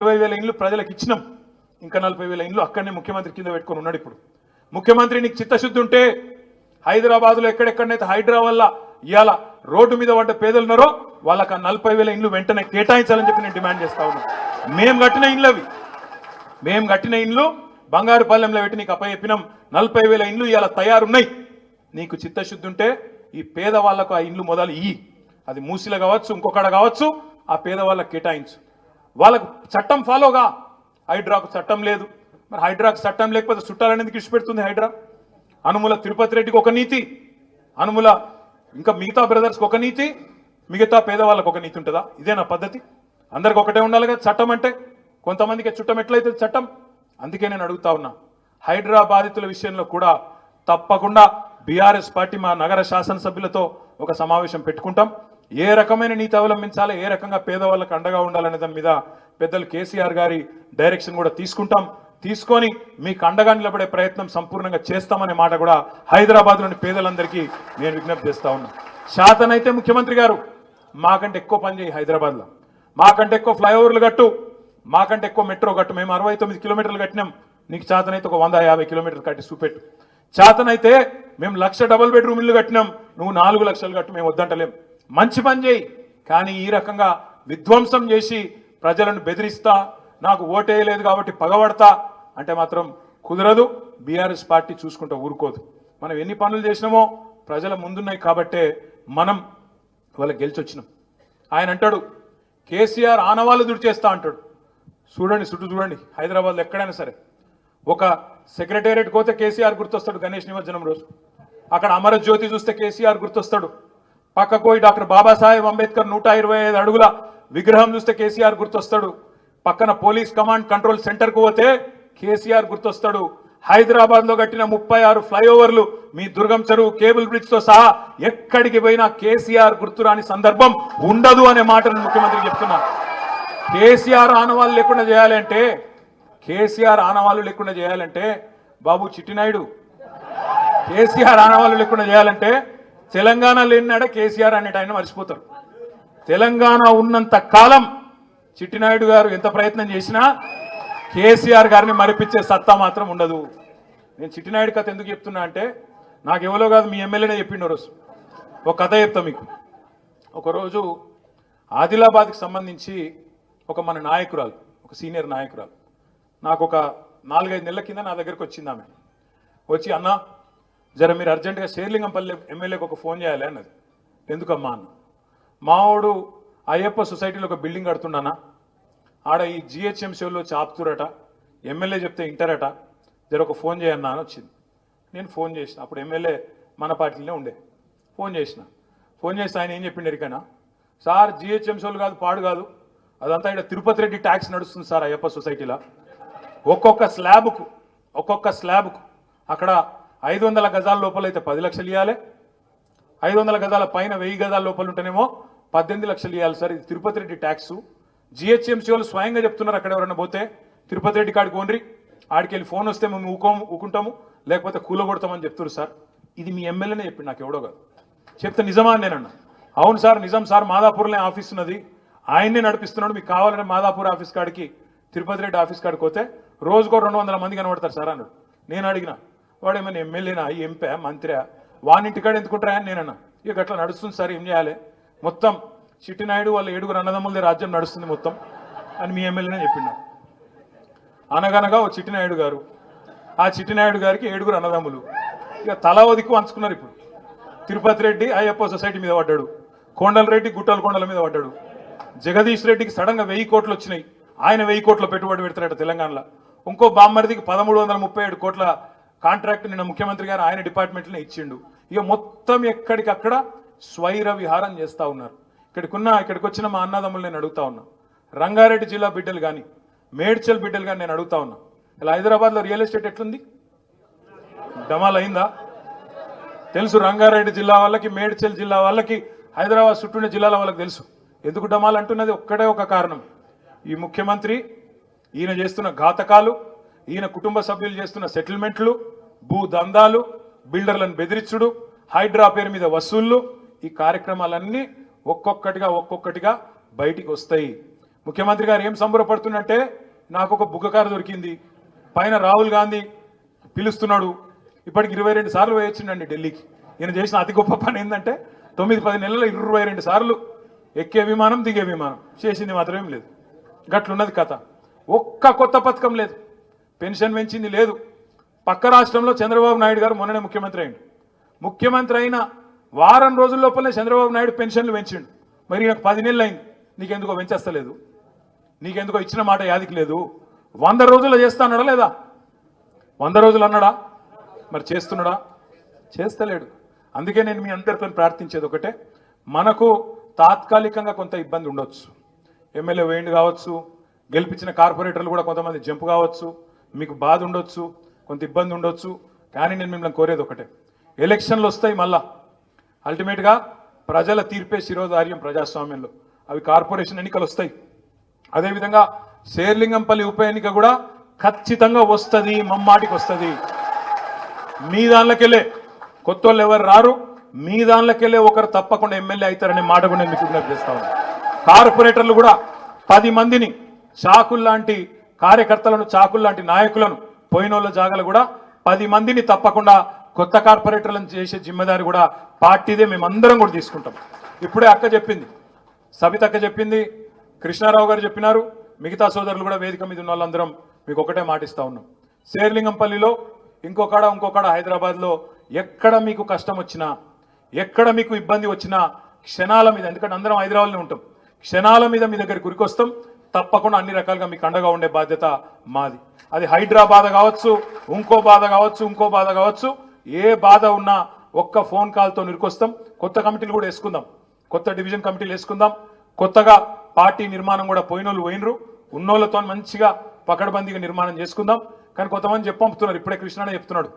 ఇరవై వేల ఇండ్లు ప్రజలకు ఇచ్చినాం. ఇంకా నలభై వేల ఇండ్లు అక్కడనే ముఖ్యమంత్రి కింద పెట్టుకొని ఉన్నాడు ఇప్పుడు. ముఖ్యమంత్రి నీకు చిత్తశుద్ధి ఉంటే హైదరాబాద్లో ఎక్కడెక్కడనైతే హైడ్రా వల్ల ఇవాళ రోడ్డు మీద పడ్డ పేదలు ఉన్నారో వాళ్ళకి ఆ నలభై వేల ఇండ్లు వెంటనే కేటాయించాలని చెప్పి నేను డిమాండ్ చేస్తా ఉన్నా. మేము కట్టిన ఇండ్లు అవి. మేము కట్టిన ఇండ్లు బంగారు పల్లెంలో పెట్టి నీకు అప్పచెప్పినాం. నలభై వేల ఇండ్లు ఇవాళ తయారున్నాయి. నీకు చిత్తశుద్ధి ఉంటే ఈ పేదవాళ్ళకు ఆ ఇండ్లు మొదలు ఇయ్యి. అది మూసిల కావచ్చు ఇంకొకడ కావచ్చు ఆ పేదవాళ్ళకి కేటాయించు. వాళ్ళకు చట్టం ఫాలోగా హైడ్రాకు చట్టం లేదు. మరి హైడ్రాకు చట్టం లేకపోతే చుట్టాలని ఎందుకు పెడుతుంది హైడ్రా? అనుముల తిరుపతి రెడ్డికి ఒక నీతి. అనుముల ఇంకా మిగతా బ్రదర్స్కి ఒక నీతి. మిగతా పేదవాళ్ళకు ఒక నీతి ఉంటుందా? ఇదేనా పద్ధతి. అందరికి ఒకటే ఉండాలి కదా చట్టం అంటే. కొంతమందికి చుట్టం ఎట్లయితే చట్టం? అందుకే నేను అడుగుతా ఉన్నా. హైడ్రా బాధితుల విషయంలో కూడా తప్పకుండా బీఆర్ఎస్ పార్టీ మా నగర శాసనసభ్యులతో ఒక సమావేశం పెట్టుకుంటాం. ఏ రకమైన నీతి అవలంబించాలి ఏ రకంగా పేదవాళ్ళకి అండగా ఉండాలనే దాని మీద పెద్దలు కేసీఆర్ గారి డైరెక్షన్ కూడా తీసుకుంటాం. తీసుకొని మీకు అండగా నిలబడే ప్రయత్నం సంపూర్ణంగా చేస్తామనే మాట కూడా హైదరాబాద్లోని పేదలందరికీ నేను విజ్ఞప్తి చేస్తా ఉన్నా. శాతనైతే ముఖ్యమంత్రి గారు మాకంటే ఎక్కువ పని చేయి హైదరాబాద్లో. మాకంటే ఎక్కువ ఫ్లైఓవర్లు కట్టు. మాకంటే ఎక్కువ మెట్రో కట్టు. మేము అరవై తొమ్మిది కిలోమీటర్లు కట్టినాం. నీకు చేతనైతే ఒక వంద యాభై కిలోమీటర్లు కట్టి చూపెట్టు. చేతనైతే మేము లక్ష డబుల్ బెడ్రూమ్ ఇల్లు కట్టినాం. నువ్వు నాలుగు లక్షలు కట్టు. మేము వద్దంటలేం. మంచి పని చేయి. కానీ ఈ రకంగా విధ్వంసం చేసి ప్రజలను బెదిరిస్తా నాకు ఓటేయలేదు కాబట్టి పగబడతా అంటే మాత్రం కుదరదు. బీఆర్ఎస్ పార్టీ చూసుకుంటూ ఊరుకోదు. మనం ఎన్ని పనులు చేసినామో ప్రజల ముందున్నాయి కాబట్టే మనం వాళ్ళకి గెలిచొచ్చినాం. ఆయన అంటాడు కేసీఆర్ ఆనవాళ్ళు దుడిచేస్తా అంటాడు. చూడండి చుట్టూ చూడండి హైదరాబాద్లో ఎక్కడైనా సరే. ఒక సెక్రటేరియట్ పోతే కేసీఆర్ గుర్తొస్తాడు గణేష్ నిమజ్జనం రోజు. అక్కడ అమరజ్యోతి చూస్తే కేసీఆర్ గుర్తొస్తాడు. పక్కకు పోయి డాక్టర్ బాబాసాహెబ్ అంబేద్కర్ నూట ఇరవై ఐదు అడుగుల విగ్రహం చూస్తే కేసీఆర్ గుర్తొస్తాడు. పక్కన పోలీస్ కమాండ్ కంట్రోల్ సెంటర్కు పోతే కేసీఆర్ గుర్తొస్తాడు. హైదరాబాద్లో కట్టిన ముప్పై ఆరు ఫ్లైఓవర్లు మీ దుర్గం చెరువు కేబుల్ బ్రిడ్జ్తో సహా ఎక్కడికి పోయినా కేసీఆర్ గుర్తురాని సందర్భం ఉండదు అనే మాటను ముఖ్యమంత్రి చెప్తున్నా కేసీఆర్ ఆనవాళ్ళు లేకుండా చేయాలంటే కేసీఆర్ ఆనవాళ్ళు లేకుండా చేయాలంటే బాబు చిట్టినాయుడు. కేసీఆర్ ఆనవాళ్ళు లేకుండా చేయాలంటే తెలంగాణ లేనినాడ కేసీఆర్ అనేట ఆయన మర్చిపోతారు. తెలంగాణ ఉన్నంత కాలం చిట్టినాయుడు గారు ఎంత ప్రయత్నం చేసినా కేసీఆర్ గారిని మరిపించే సత్తా మాత్రం ఉండదు. నేను చిట్టినాయుడు కథ ఎందుకు చెప్తున్నా అంటే నాకు ఎవరో కాదు మీ ఎమ్మెల్యేనే చెప్పిండు రోజు. ఒక కథ చెప్తా మీకు. ఒకరోజు ఆదిలాబాద్కి సంబంధించి ఒక మన నాయకురాలు ఒక సీనియర్ నాయకురాలు నాకు ఒక నాలుగైదు నెలల కింద నా దగ్గరకు వచ్చింది ఆమె వచ్చి అన్న జర మీరు అర్జెంటుగా శేర్లింగంపల్లి ఎమ్మెల్యేకి ఒక ఫోన్ చేయాలి అన్నది. ఎందుకమ్మా అన్న? మావాడు అయ్యప్ప సొసైటీలో ఒక బిల్డింగ్ కడుతున్నానా ఆడ ఈ జిహెచ్ఎంసీలో చాపుతురట ఎమ్మెల్యే చెప్తే ఇంటరట జర ఒక ఫోన్ చేయన్నా అని వచ్చింది. నేను ఫోన్ చేసిన అప్పుడు ఎమ్మెల్యే మన పార్టీలోనే ఉండే. ఫోన్ చేసిన. ఫోన్ చేస్తే ఆయన ఏం చెప్పిండు ఎరికైనా? సార్ జిహెచ్ఎంసీలు కాదు పాడు కాదు. అదంతా ఇక్కడ తిరుపతి రెడ్డి ట్యాక్స్ నడుస్తుంది సార్ అయ్యప్ప సొసైటీలో. ఒక్కొక్క స్లాబ్కు ఒక్కొక్క స్లాబ్కు. అక్కడ ఐదు వందల గజాల లోపల అయితే పది లక్షలు ఇవ్వాలి ఐదు వందల గజాల పైన వెయ్యి గజాల లోపల ఉంటేనేమో పద్దెనిమిది లక్షలు ఇవ్వాలి సార్. ఇది తిరుపతి రెడ్డి ట్యాక్స్. జిహెచ్ఎంసీ వాళ్ళు స్వయంగా చెప్తున్నారు అక్కడ ఎవరైనా పోతే. తిరుపతి రెడ్డి కాడికి ఓన్రి ఆడికి వెళ్ళి ఫోన్ వస్తే మేము ఊకోము ఊకుంటాము. లేకపోతే కూలగొడతామని చెప్తున్నారు సార్. ఇది మీ ఎమ్మెల్యేనే చెప్పింది నాకు ఎవడో కాదు. చెప్తే నిజమా అని నేనన్నా. అవును సార్ నిజం సార్ మాదాపూర్లో ఆఫీస్ ఉన్నది. ఆయన్నే నడిపిస్తున్నాడు మీకు కావాలంటే మాదాపూర్ ఆఫీస్ కాడికి తిరుపతి రెడ్డి ఆఫీస్ కాడికి పోతే రోజుకో రెండు వందల మంది కనబడతారు సార్ అన్నాడు. నేను అడిగిన వాడు ఏమైనా ఎమ్మెల్యేనా ఎంపీ మంత్రియా వానింటికాడ ఎందుకుంటారా నేనన్నా. ఇక అట్లా నడుస్తుంది సార్ ఏం చేయాలి? మొత్తం చిట్టినాయుడు వాళ్ళ ఏడుగురు అన్నదమ్ములదే రాజ్యం నడుస్తుంది మొత్తం అని మీ ఎమ్మెల్యేనే చెప్పినా అనగనగా ఓ చిట్టినాయుడు గారు ఆ చిట్టినాయుడు గారికి ఏడుగురు అన్నదమ్ములు. ఇక తల దిక్కు అంచుకున్నారు ఇప్పుడు. తిరుపతి రెడ్డి అయ్యప్ప సొసైటీ మీద పడ్డాడు. కొండల రెడ్డి గుట్టల కొండల మీద పడ్డాడు. జగదీష్ రెడ్డికి సడన్గా వెయ్యి కోట్లు వచ్చినాయి. ఆయన వెయ్యి కోట్ల పెట్టుబడి పెడతాడట తెలంగాణలో. ఇంకో బామ్మరిదికి పదమూడు వందల ముప్పై ఏడు కోట్ల కాంట్రాక్ట్ నిన్న ముఖ్యమంత్రి గారు ఆయన డిపార్ట్మెంట్లోనే ఇచ్చిండు. ఇక మొత్తం ఎక్కడికక్కడ స్వైర విహారం చేస్తూ ఉన్నారు. ఇక్కడికున్న ఇక్కడికి వచ్చిన మా అన్నదమ్ములు నేను అడుగుతా ఉన్నా. రంగారెడ్డి జిల్లా బిడ్డలు కానీ మేడ్చల్ బిడ్డలు కానీ నేను అడుగుతా ఉన్నా. ఇలా హైదరాబాద్లో రియల్ ఎస్టేట్ ఎట్లుంది? డమాల్ అయిందా తెలుసు రంగారెడ్డి జిల్లా వాళ్ళకి మేడ్చల్ జిల్లా వాళ్ళకి హైదరాబాద్ చుట్టూనే జిల్లాల వాళ్ళకి తెలుసు. ఎందుకు డమాల్ అంటున్నది ఒక్కడే ఒక కారణం. ఈ ముఖ్యమంత్రి ఈయన చేస్తున్న ఘాతకాలు ఈయన కుటుంబ సభ్యులు చేస్తున్న సెటిల్మెంట్లు భూ దందాలు బిల్డర్లను బెదిరించుడు హైడ్రా పేరు మీద వసూళ్ళు ఈ కార్యక్రమాలన్నీ ఒక్కొక్కటిగా ఒక్కొక్కటిగా బయటికి వస్తాయి. ముఖ్యమంత్రి గారు ఏం సంబరపడుతున్నట్టే నాకు ఒక బుగ్గకార దొరికింది. పైన రాహుల్ గాంధీ పిలుస్తున్నాడు. ఇప్పటికి ఇరవై రెండు సార్లు వేయొచ్చిండండి ఢిల్లీకి. ఈయన చేసిన అతి గొప్ప పని ఏంటంటే తొమ్మిది పది నెలలు ఇరవై రెండు సార్లు ఎక్కే విమానం దిగే విమానం. చేసింది మాత్రమేం లేదు. గట్లున్నది కథ. ఒక్క కొత్త పథకం లేదు. పెన్షన్ పెంచింది లేదు. పక్క రాష్ట్రంలో చంద్రబాబు నాయుడు గారు మొన్ననే ముఖ్యమంత్రి అయిండు ముఖ్యమంత్రి అయిన వారం రోజుల లోపలనే చంద్రబాబు నాయుడు పెన్షన్లు పెంచిండు. మరి నాకు పది నెలలు అయింది. నీకెందుకో పెంచేస్తలేదు. నీకెందుకో ఇచ్చిన మాట యాదికి లేదు. వంద రోజుల్లో చేస్తా అన్నాడా లేదా? వంద రోజులు అన్నాడా? మరి చేస్తున్నాడా? చేస్తలేడు. అందుకే నేను మీ అందరితో ప్రార్థించేది ఒకటే. మనకు తాత్కాలికంగా కొంత ఇబ్బంది ఉండొచ్చు. ఎమ్మెల్యే వేయండి కావచ్చు. గెలిపించిన కార్పొరేటర్లు కూడా కొంతమంది జంపు కావచ్చు. మీకు బాధ ఉండొచ్చు కొంత ఇబ్బంది ఉండొచ్చు కానీ నేను మిమ్మల్ని కోరేది ఒకటే. ఎలక్షన్లు వస్తాయి మళ్ళా. అల్టిమేట్గా ప్రజల తీర్పే శిరోధార్యం ప్రజాస్వామ్యంలో. అవి కార్పొరేషన్ ఎన్నికలు వస్తాయి. అదేవిధంగా శేర్లింగంపల్లి ఉప ఎన్నిక కూడా ఖచ్చితంగా వస్తుంది మమ్మాటికి వస్తుంది. మీ దానిలోకెళ్ళే కొత్త వాళ్ళు ఎవరు రారు మీ దానిలోకెళ్ళే ఒకరు తప్పకుండా ఎమ్మెల్యే అవుతారనే మాట కూడా నేను మీకు విజ్ఞప్తి చేస్తా కార్పొరేటర్లు కూడా పది మందిని షాకుల్లాంటి కార్యకర్తలను చాకుల్లాంటి నాయకులను పోయినోళ్ళ జాగలు కూడా పది మందిని తప్పకుండా కొత్త కార్పొరేటర్లను చేసే జిమ్మదారి కూడా పార్టీదే మేమందరం కూడా తీసుకుంటాం. ఇప్పుడే అక్క చెప్పింది. సబితక్క చెప్పింది. కృష్ణారావు గారు చెప్పినారు. మిగతా సోదరులు కూడా వేదిక మీద ఉన్న వాళ్ళందరం మీకు ఒకటే మాటిస్తా ఉన్నాం. శేర్లింగంపల్లిలో ఇంకొకడ ఇంకొకడ హైదరాబాద్లో ఎక్కడ మీకు కష్టం వచ్చినా ఎక్కడ మీకు ఇబ్బంది వచ్చినా క్షణాల మీద ఎందుకంటే అందరం హైదరాబాద్లో ఉంటాం. క్షణాల మీద మీ దగ్గరికి గురికొస్తాం. తప్పకుండా అన్ని రకాలుగా మీకు అండగా ఉండే బాధ్యత మాది. అది హైడ్రా బాధ కావచ్చు ఇంకో బాధ కావచ్చు ఇంకో బాధ కావచ్చు ఏ బాధ ఉన్నా ఒక్క ఫోన్ కాల్తో నిరుకొస్తాం. కొత్త కమిటీలు కూడా వేసుకుందాం. కొత్త డివిజన్ కమిటీలు వేసుకుందాం. కొత్తగా పార్టీ నిర్మాణం కూడా పోయినోళ్ళు పోయినరు. ఉన్నోళ్ళతో మంచిగా పకడ్బందీగా నిర్మాణం చేసుకుందాం. కానీ కొంతమంది చెప్పంపుతున్నారు ఇప్పుడే కృష్ణనే చెప్తున్నాడు.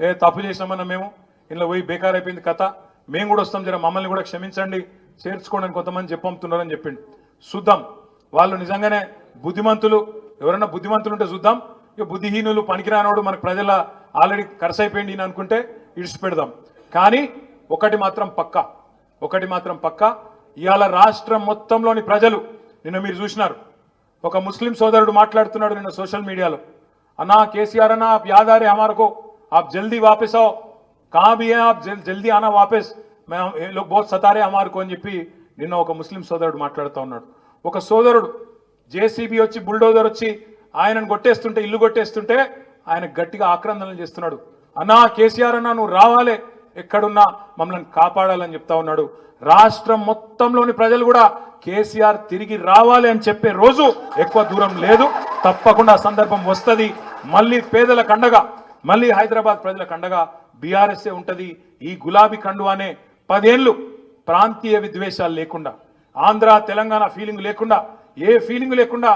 ఏ తప్పు చేసినామన్నా మేము? ఇలా పోయి బేకార్ అయిపోయింది కథ. మేము కూడా వస్తాం జర మమ్మల్ని కూడా క్షమించండి. చేర్చుకోండి కొంతమంది చెప్పంపుతున్నారని చెప్పిండు. చూద్దాం. వాళ్ళు నిజంగానే బుద్ధిమంతులు. ఎవరైనా బుద్ధిమంతులు ఉంటే చూద్దాం. ఇక బుద్ధిహీనులు పనికిరానోడు మనకు ప్రజల ఆల్రెడీ ఖర్చు అనుకుంటే ఇడిచి పెడదాం కానీ ఒకటి మాత్రం పక్క. ఒకటి మాత్రం పక్క. ఇవాళ రాష్ట్రం మొత్తంలోని ప్రజలు నిన్న మీరు చూసినారు. ఒక ముస్లిం సోదరుడు మాట్లాడుతున్నాడు నిన్న సోషల్ మీడియాలో. అన్నా కేసీఆర్ అన్నా ఆప్ యాదారి హమారకో ఆప్ జల్దీ వాపస్ ఆవు. కాబీ ఆప్ జల్ జల్దీ ఆనా వాపస్. మేము బోత్ సతారే హమారకో అని చెప్పి నిన్న ఒక ముస్లిం సోదరుడు మాట్లాడుతూ ఉన్నాడు. ఒక సోదరుడు జేసీబీ వచ్చి బుల్డోజర్ వచ్చి ఆయనను కొట్టేస్తుంటే ఇల్లు కొట్టేస్తుంటే ఆయన గట్టిగా ఆక్రందనలు చేస్తున్నాడు. అన్నా కేసీఆర్ అన్నా నువ్వు రావాలే. ఎక్కడున్నా మమ్మల్ని కాపాడాలని చెప్తా ఉన్నాడు. రాష్ట్రం మొత్తంలోని ప్రజలు కూడా కేసీఆర్ తిరిగి రావాలి అని చెప్పే రోజు ఎక్కువ దూరం లేదు. తప్పకుండా సందర్భం వస్తుంది. మళ్ళీ పేదల కండగా మళ్ళీ హైదరాబాద్ ప్రజల కండగా బీఆర్ఎస్ఏ ఉంటుంది. ఈ గులాబీ కండు అనే పదేళ్ళు ప్రాంతీయ విద్వేషాలు లేకుండా ఆంధ్ర తెలంగాణ ఫీలింగ్ లేకుండా ఏ ఫీలింగ్ లేకుండా